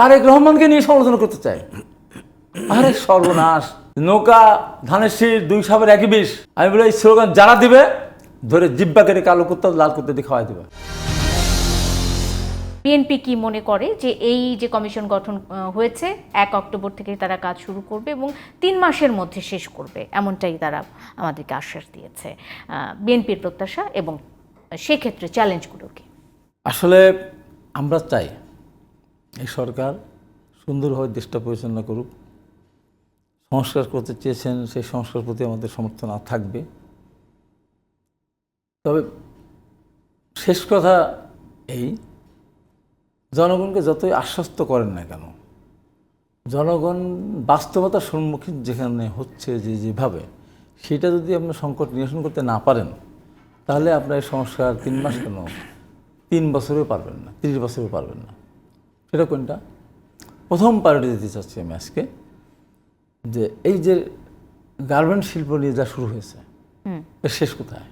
তারেক রহমানকে নিয়ে সমালোচনা করতে চায় আরে সর্বনাশ। নৌকা ধানের শীষ দুই সাবের একই বিষ। আমি বলি এই স্লোগান যারা দিবে ধরে জিব্বা কেটে কালো করতে লাল করতে দিয়ে খাওয়াই দেবে। বিএনপি কি মনে করে যে এই যে কমিশন গঠন হয়েছে এক অক্টোবর থেকে তারা কাজ শুরু করবে এবং তিন মাসের মধ্যে শেষ করবে এমনটাই তারা আমাদেরকে আশ্বাস দিয়েছে। বিএনপির প্রত্যাশা এবং সেক্ষেত্রে চ্যালেঞ্জগুলো কি? আসলে আমরা চাই এই সরকার সুন্দরভাবে দেশটা পরিচালনা করুক। সংস্কার করতে চেয়েছেন, সেই সংস্কার প্রতি আমাদের সমর্থন থাকবে। তবে শেষ কথা এই, জনগণকে যতই আশ্বস্ত করেন না কেন, জনগণ বাস্তবতার সম্মুখীন যেখানে হচ্ছে যে যেভাবে, সেটা যদি আপনি সংকট নিরসন করতে না পারেন, তাহলে আপনার সংস্কার তিন মাস কেন? তিন বছরেও পারবেন না, তিরিশ বছরেও পারবেন না। সেটা কোনটা? প্রথম প্রায়োরিটি দিতে চাচ্ছি আমি আজকে যে এই যে গার্মেন্ট শিল্প নিয়ে যা শুরু হয়েছে এর শেষ কোথায়?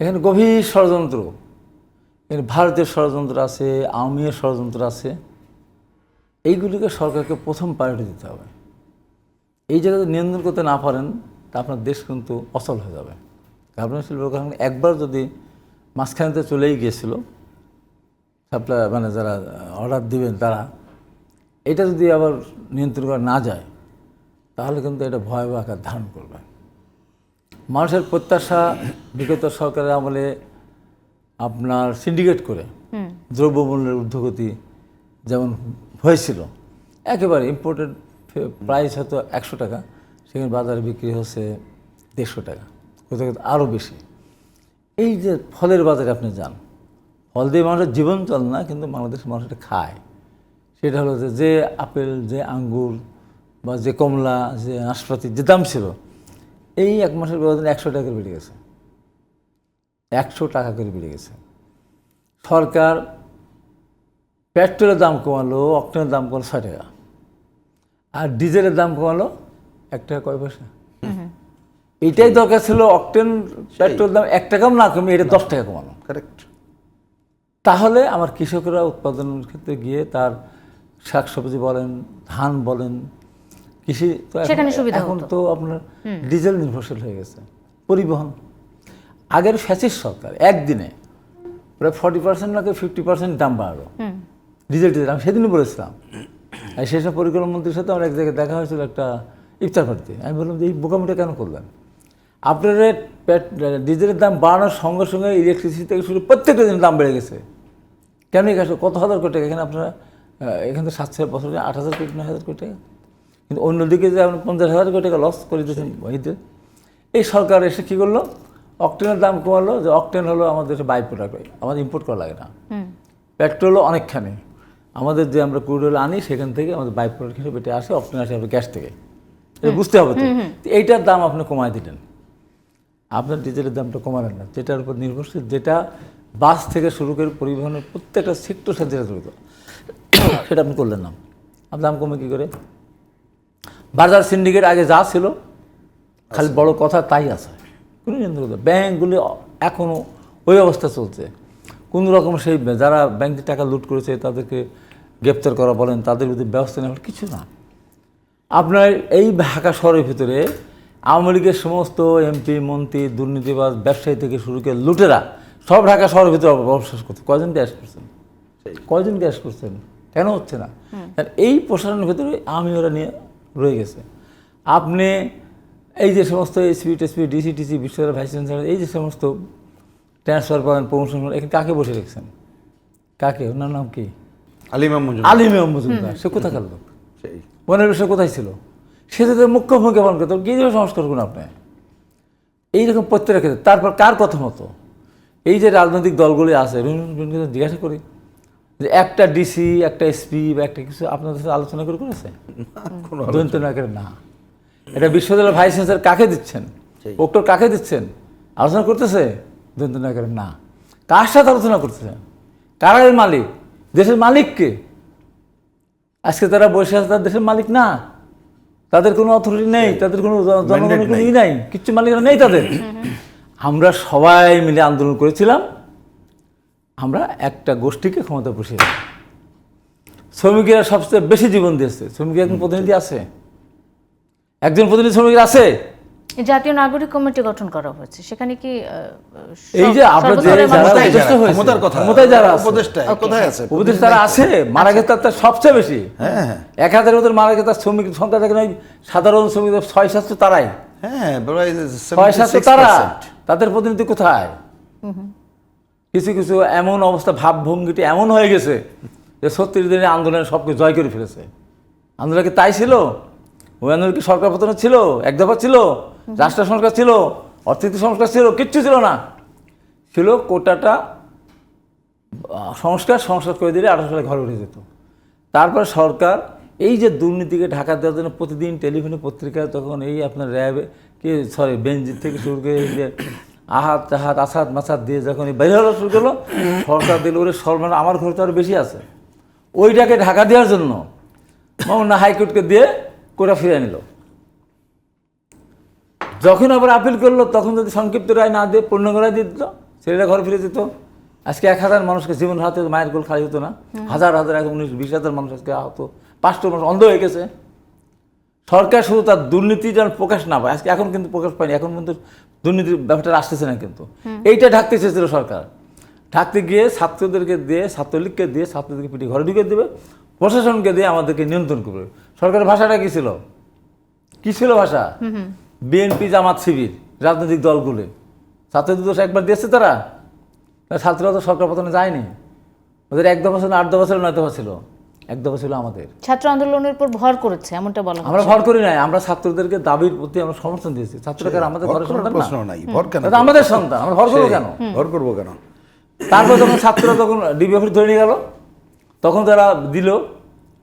এখানে গভীর ষড়যন্ত্র। এখানে ভারতের ষড়যন্ত্র আছে আওয়ামীর ষড়যন্ত্র আছে। এইগুলিকে সরকারকে প্রথম প্রায়োরিটি দিতে হবে। এই জায়গাতে নিয়ন্ত্রণ করতে না পারেন তা আপনার দেশ কিন্তু অচল হয়ে যাবে। গার্মেন্ট শিল্প কারণ একবার যদি মাঝখানেতে চলেই গিয়েছিল সাপ্লাই মানে যারা অর্ডার দিবেন তারা এটা যদি আবার নিয়ন্ত্রণ করা না যায় তাহলে কিন্তু এটা ভয়াবহ আকার ধারণ করবে। মানুষের প্রত্যাশা বিগত সরকারের আমলে আপনার সিন্ডিকেট করে দ্রব্যমূল্যের ঊর্ধ্বগতি যেমন হয়েছিল একেবারে ইম্পোর্টেড প্রাইস হয়তো একশো টাকা সেখানে বাজারে বিক্রি হচ্ছে দেড়শো টাকা কোথাও কোথাও আরও বেশি। এই যে ফলের বাজারে আপনি যান ফল দিয়ে মানুষের জীবন চলে না কিন্তু বাংলাদেশের মানুষ এটা খায়। সেটা হলো যে যে আপেল যে আঙ্গুর বা যে কমলা যে নাশপাতি যে দাম ছিল এই এক মাসের ব্যবধানে একশো টাকা করে বেড়ে গেছে। একশো টাকা করে বেড়ে গেছে। সরকার পেট্রোলের দাম কমালো অক্টেনের দাম কমালো ছয় টাকা। আর ডিজেলের দাম কমালো এক টাকা কয় পয়সা। এটাই দরকার ছিল অক্টেন পেট্রোল দাম এক টাকাও না কমে এটা দশ টাকা কমানো। কারেক্ট তাহলে আমার কৃষকরা উৎপাদনের ক্ষেত্রে গিয়ে তার শাকসবজি বলেন ধান বলেন কৃষি তো এখন- সুবিধা এখন তো আপনার ডিজেল নির্ভরশীল হয়ে গেছে পরিবহন। আগের ফ্যাসিস সরকার একদিনে প্রায় ফর্টি পার্সেন্ট নাকি ফিফটি পার্সেন্ট দাম বাড়লো। ডিজেল ডিজেল আমি সেদিনই বলেছিলাম। আর সেসব পরিকল্পনা মন্ত্রীর সাথে আমার এক জায়গায় দেখা হয়েছিল একটা ইফতার পার্টিতে। আমি বললাম যে এই বোকামিটা কেন করলেন? আপনার ডিজেলের দাম বাড়ানোর সঙ্গে সঙ্গে ইলেকট্রিসিটি থেকে শুরু প্রত্যেকটা জিনিস দাম বেড়ে গেছে। কেন কাজ কত হাজার কোটি টাকা? এখানে আপনারা এখানে তো সাতশো বছরে আট হাজার কোটি নয় হাজার কোটি টাকা। কিন্তু অন্যদিকে যে আপনি পঞ্চাশ হাজার কোটি টাকা লস করে দিয়েছেন ওইতে এই সরকার এসে কী করল? অক্টেনের দাম কমালো যে অক্টেন হলো আমাদের দেশে বাই প্রোডাক্ট আমাদের ইম্পোর্ট করা লাগে না। পেট্রোলও অনেকখানি। আমাদের যে আমরা ক্রুড অয়েল আনি সেখান থেকে আমাদের বাই প্রোডাক্ট হিসেবে এটা আসে অক্টেন আসে আমাদের গ্যাস থেকে। এটা বুঝতে হবে তো। তো এইটার দাম আপনি কমায় দিলেন। আপনার ডিজেলের দামটা কমালেন না। যেটার উপর নির্ভরশীল যেটা বাস থেকে শুরু করে পরিবহনের প্রত্যেকটা সেক্টর সাথে জড়িত। সেটা আপনি করলেন না। আপনার দাম কমে কী করে? বাজার সিন্ডিকেট আগে যা ছিল, খালি বড় কথা তাই আছে। কোনো করতে ব্যাঙ্কগুলি এখনও ওই অবস্থা চলছে। কোনো রকম সেই যারা ব্যাংক টাকা লুট করেছে, তাদেরকে গ্রেপ্তার করা বলেন, তাদের বিরুদ্ধে ব্যবস্থা নেওয়ার কিছু না। আপনার এই ঢাকা শহরের ভিতরে আওয়ামী লীগের সমস্ত এমপি, মন্ত্রী, দুর্নীতিবাজ, ব্যবসায়ী থেকে শুরু করে লুটেরা সব ঢাকা শহরের ভিতরে অবশ্বাস করছে। কয়জন গ্যাস করছেন? কয়জন গ্যাস করছেন? কেন হচ্ছে না? কারণ এই প্রশাসনের ভিতরে আমি ওরা নিয়ে রয়ে গেছে। আপনি এই যে সমস্ত এসপি টেসপি ডিসি টিসি বিশ্ববিদ্যালয় ভাইস চ্যান্সেলর এই যে সমস্ত ট্রান্সফার করেন প্রমোশন করেন এখানে কাকে বসে রেখেছেন? কাকে? ওনার নাম কি? আলিমা আলিম মজুমদার সে কোথাকার লোক? সেই। বনের বিষয় কোথায় ছিল? সে তো মুখ্য ভূমিকা পালন করতো। কী সংস্কার করুন আপনি। এইরকম প্রত্যেকটা ক্ষেত্রে। তারপর কার কথা মতো? এই যে রাজনৈতিক দলগুলি আছে রবীন্দ্রনাথ জিজ্ঞাসা করি যে একটা ডিসি একটা এসপি বা একটা কিছু আপনাদের সাথে আলোচনা করে করেছে? নায়কের না। এটা বিশ্ববিদ্যালয়ের ভাইস চ্যান্সেলর কাকে দিচ্ছেন? প্রক্টর কাকে দিচ্ছেন? আলোচনা করতেছে? জয়ন্ত নায়কের না। কার সাথে আলোচনা করতেছে? কারা এর মালিক? দেশের মালিককে আজকে তারা বসে আছে তার দেশের মালিক না। তাদের কোনো অথরিটি নেই তাদের কোনো জন- জনগণের কোনো ই নাই। কিচ্ছু মালিকানা নেই তাদের। আমরা সবাই মিলে আন্দোলন করেছিলাম। আমরা একটা গোষ্ঠীকে ক্ষমতা বসিয়ে শ্রমিকেরা সবচেয়ে বেশি জীবন দিয়েছে। শ্রমিকের একজন প্রতিনিধি আছে? একজন প্রতিনিধি শ্রমিকের আছে? জাতীয় নাগরিক কমিটি গঠন করা হয়েছে। সেখানে কি এই যে যে যারা ক্ষমতার কথা ক্ষমতায় যারা আছে, উপদেষ্টা কোথায় আছে? উপদেষ্টা তারা আছে মারা গেছে তার- সবচেয়ে বেশি। হ্যাঁ হ্যাঁ। এক হাজারের মধ্যে মারা গেছে তার শ্রমিক সংখ্যা দেখেন ওই সাধারণ শ্রমিকদের ছয় সাতশো তারাই। হ্যাঁ ছয় সাতশো তারা। তাদের প্রতিনিধি কোথায়? কিছু কিছু এমন অবস্থা, ভাবভঙ্গিটি এমন হয়ে গেছে যে ছত্রিশ দিনের আন্দোলনে সব কিছু জয় করে ফেলেছে। আন্দোলন কি তাই ছিল? ওই আন্দোলন কি সরকার পতন ছিল? এক দফা ছিল? রাষ্ট্র সংস্কার ছিল? অর্থনৈতিক সংস্কার ছিল? কিচ্ছু ছিল না। ছিল কোটাটা সংস্কার সংস্কার করে দিলে আঠারো সালে ঘরে উঠে যেত। তারপর সরকার এই যে দুর্নীতিকে ঢাকা দেওয়ার জন্য প্রতিদিন টেলিফোনে পত্রিকায় তখন এই আপনার র্যাবে কি সরি বেঞ্জির থেকে শুরু করে যে আহাত তাহাত আসাদ মাসাদ দিয়ে যখন বের হলো শুরু করল সরকার দিল ওরে সলমান আমার ঘরে তো আরও বেশি আছে। ওইটাকে ঢাকা দেওয়ার জন্য মামুনা হাইকোর্টকে দিয়ে কোটা ফিরে নিল। যখন আবার আপিল করল তখন যদি সংক্ষিপ্ত রায় না দিয়ে পূর্ণাঙ্গ রায় দিয়ে দিত ছেলেরা ঘরে ফিরে যেত। আজকে এক হাজার মানুষকে জীবন হাতে মায়ের গোল খালি হতো না। হাজার হাজার উনিশ বিশ হাজার মানুষ আজকে আহত। পাঁচটা মানুষ অন্ধ হয়ে গেছে। সরকার শুধু তার দুর্নীতি যেন প্রকাশ না পায়। আজকে এখন কিন্তু প্রকাশ পায়নি এখন কিন্তু দুর্নীতির ব্যাপারটা আসতেছে না কিন্তু। এইটা ঢাকতে চেয়েছিল সরকার। ঢাকতে গিয়ে ছাত্রদেরকে দিয়ে ছাত্রলীগকে দিয়ে ছাত্রদেরকে পিঠে ঘরে ঢুকে দেবে প্রশাসনকে দিয়ে আমাদেরকে নিয়ন্ত্রণ করবে। সরকারের ভাষাটা কী ছিল? কী ছিল ভাষা? বিএনপি জামাত শিবির রাজনৈতিক দলগুলো। ছাত্রদের দোষ একবার দিয়েছে তারা? ছাত্ররা তো সরকার পতনে যায়নি। ওদের এক দফা ছিল আট দফা ছিল নয় দফা ছিল। এক দফা ছিল আমাদের। ছাত্র আন্দোলনের উপর ভর করেছে এমনটা বলা আমরা ভর করি নাই আমরা ছাত্রদেরকে দাবির প্রতি আমরা সমর্থন দিয়েছি। ছাত্ররা কার আমাদের ভর ঘরের সন্তান প্রশ্ন নাই ভর কেন আমাদের সন্তান আমরা ভর করব কেন? ভর করব কেন? তারপর যখন ছাত্ররা তখন ডিবি অফিস ধরে নিয়ে গেল তখন তারা দিল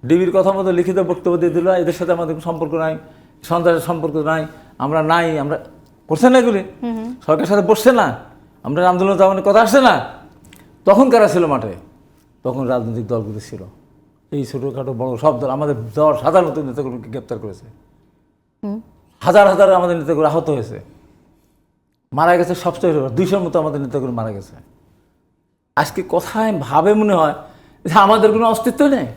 ডিবির কথা মতো লিখিত বক্তব্য দিয়ে দিল এদের সাথে আমাদের সম্পর্ক নাই সন্ত্রাসের সম্পর্ক নাই আমরা নাই আমরা করছে না এগুলি। সরকারের সাথে বসছে না আমরা আন্দোলন যাওয়ার কথা আসছে না। তখন কারা ছিল মাঠে? তখন রাজনৈতিক দলগুলি ছিল। এই ছোটোখাটো বড় সব দল আমাদের দশ হাজার মতো নেতাগুলোকে গ্রেপ্তার করেছে। হাজার হাজার আমাদের নেতাগুলো আহত হয়েছে। মারা গেছে সবচেয়ে দুইশোর মতো আমাদের নেতাগুলো মারা গেছে। আজকে কোথায় ভাবে মনে হয় যে আমাদের কোনো অস্তিত্ব নেই।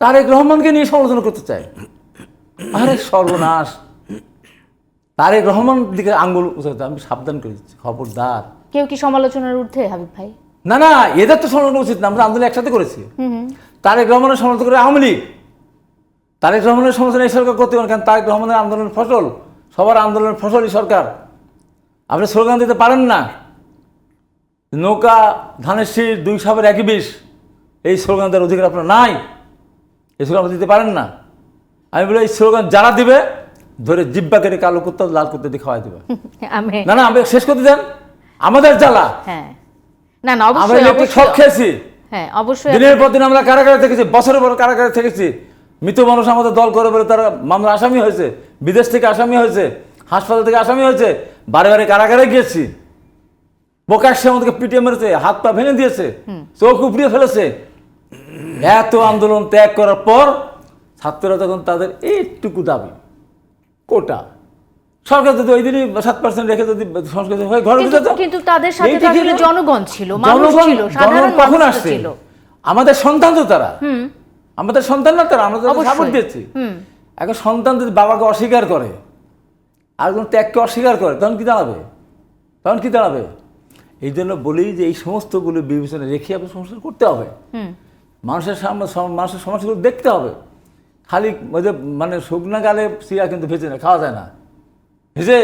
তারেক রহমানকে নিয়ে সমালোচনা করতে চাই। আরে সর্বনাশ। তারেক রহমান দিকে আঙ্গুল উঠাতে আমি সাবধান করে দিচ্ছি খবরদার। কেউ কি সমালোচনার ঊর্ধ্বে হাবিব ভাই? না না এদের তো সমালোচনা উচিত না আমরা আন্দোলন একসাথে করেছি। তারেক রহমানের সমর্থন করে আওয়ামী লীগ। তারেক রহমানের সমালোচনা এই সরকার করতে পারে কারণ তারেক রহমানের আন্দোলনের ফসল সবার আন্দোলনের ফসলই সরকার। আপনি স্লোগান দিতে পারেন না। নৌকা ধানের শীষ দুই সাবের একই বিষ এই স্লোগান দেওয়ার অধিকার আপনার নাই। এই স্লোগান দিতে পারেন না। আমি বলি এই স্লোগান যারা দিবে ধরে জিব্বা কেটে কালো কুত্তা লাল কুত্তা দিয়ে খাওয়াই দেবে। না না আমি শেষ করতে দেন। আমাদের জ্বালা। হ্যাঁ। না না আমরা শক খেয়েছি। হ্যাঁ অবশ্যই দিনের পর দিন আমরা কারাগারে থেকেছি বছরের পর কারাগারে থেকেছি। মৃত মানুষ আমাদের দল করে বলে তারা মামলা আসামি হয়েছে বিদেশ থেকে আসামি হয়েছে হাসপাতাল থেকে আসামি হয়েছে বারে বারে কারাগারে গিয়েছি। প্রকাশ্যে আমাদেরকে পিটিয়ে মেরেছে হাত পা ভেঙে দিয়েছে চোখ উপড়িয়ে ফেলেছে। এত আন্দোলন ত্যাগ করার পর ছাত্ররা তখন তাদের এইটুকু দাবি কোটা। সরকার যদি ওই দিনই সাত পার্সেন্ট রেখে যদি সংস্কৃতি হয়ে ঘরে কিন্তু- তাদের সাথে আসলে জনগণ ছিল, মানুষ ছিল, সাধারণ কখন আসছে? আমাদের সন্তান তো তারা। আমাদের সন্তান না তারা অবশ্যই। সাপোর্ট দিচ্ছি এখন সন্তান যদি বাবাকে অস্বীকার করে আর কোনো ত্যাগকে অস্বীকার করে তখন কি দাঁড়াবে? তখন কি দাঁড়াবে? এই জন্য বলি যে এই সমস্তগুলো বিবেচনা রেখে আপনার সংস্কার করতে হবে। মানুষের সামনে মানুষের সমস্যাগুলো দেখতে হবে। খালি ওই যে মানে শুকনা গালে সিয়া কিন্তু ভেজে না খাওয়া যায় না। ভেজে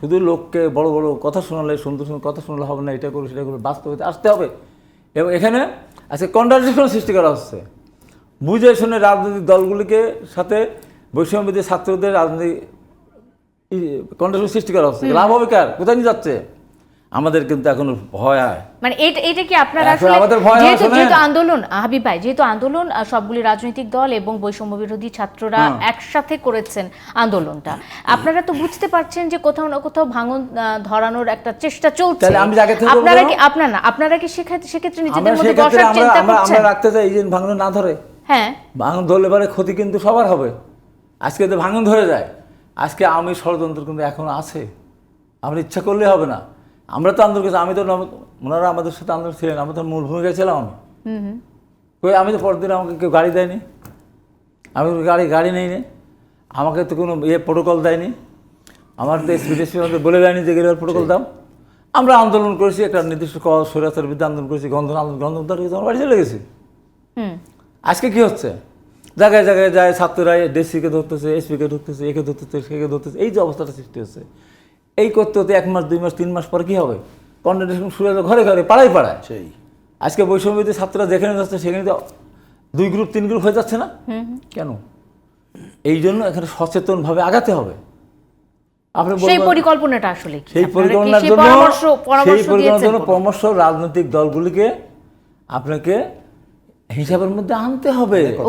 শুধু লোককে বড় বড় কথা শোনালে সুন্দর সুন্দর কথা শোনালে হবে না এটা করো সেটা করো বাস্তবতা আসতে হবে। এবং এখানে আজকে কন্ট্রাডিকশন সৃষ্টি করা হচ্ছে। বুঝে শুনে রাজনৈতিক দলগুলিকে সাথে বৈষম্যবিধি ছাত্রদের রাজনৈতিক কন্ট্রাডিকশন সৃষ্টি করা হচ্ছে। লাভ হবে কার? কোথায় নিয়ে যাচ্ছে? আমাদের কিন্তু এখন ভয় হয়। মানে এটা এটা কি আপনারা আসলে যেহেতু। যেহেতু আন্দোলন হাবিব ভাই যেহেতু আন্দোলন সবগুলি রাজনৈতিক দল এবং বৈষম্য বিরোধী ছাত্ররা হ্যাঁ। একসাথে করেছেন আন্দোলনটা। আপনারা তো বুঝতে পারছেন যে কোথাও না কোথাও ভাঙন ধরানোর একটা চেষ্টা চলছে। তাহলে আমি আগে থেকে আপনারা কি আপনার না আপনারা কি সেক্ষেত্রে নিজেদের মধ্যে বসার চিন্তা আমরা করছেন? আমরা রাখতে চাই এই যে ভাঙন না ধরে। হ্যাঁ। ভাঙন ধরলে পরে ক্ষতি কিন্তু সবার হবে। আজকে তো ভাঙন ধরে যায়। আজকে আমি ষড়যন্ত্র কিন্তু এখন আছে। আমরা ইচ্ছা করলে হবে না। আমরা তো আন্দোলন করেছি আমি তো ওনারা আমাদের সাথে আন্দোলন ছিলেন আমরা তো মূল ভূমিকায় ছিলাম আমি। কই আমি তো পরদিন আমাকে কেউ গাড়ি দেয়নি। আমি গাড়ি গাড়ি নেই আমাকে তো কোনো ইয়ে প্রোটোকল দেয়নি। আমার তো এসপি টেসপি আমাদের বলে দেয়নি যে গেলে প্রোটোকল দাও। আমরা আন্দোলন করেছি একটা নির্দিষ্ট সৈরাচার বিরুদ্ধে আন্দোলন করেছি গন্ধ আন্দোলন গন্ধ আমার বাড়ি চলে গেছি। আজকে কি হচ্ছে? জায়গায় জায়গায় যায় ছাত্ররা ডিসিকে ধরতেছে এসপিকে ধরতেছে একে ধরতেছে সেকে ধরতেছে এই যে অবস্থাটা সৃষ্টি হচ্ছে। এই করতে হতে এক মাস দুই মাস তিন মাস পর কি হবে? কন্ডেনশন শুরু হয়ে ঘরে ঘরে পাড়ায় পাড়ায়। সেই। আজকে বৈষম্যতে ছাত্ররা যেখানে যাচ্ছে সেখানে তো দুই গ্রুপ তিন গ্রুপ হয়ে যাচ্ছে না? কেন? এই জন্য এখানে সচেতনভাবে আগাতে হবে। আপনি সেই বলবেন- পরিকল্পনাটা আসলে সেই পরিকল্পনার জন্য পরামর্শ সেই পরিকল্পনার জন্য পরামর্শ রাজনৈতিক দলগুলিকে আপনাকে হিসাবের মধ্যে আনতে হবে।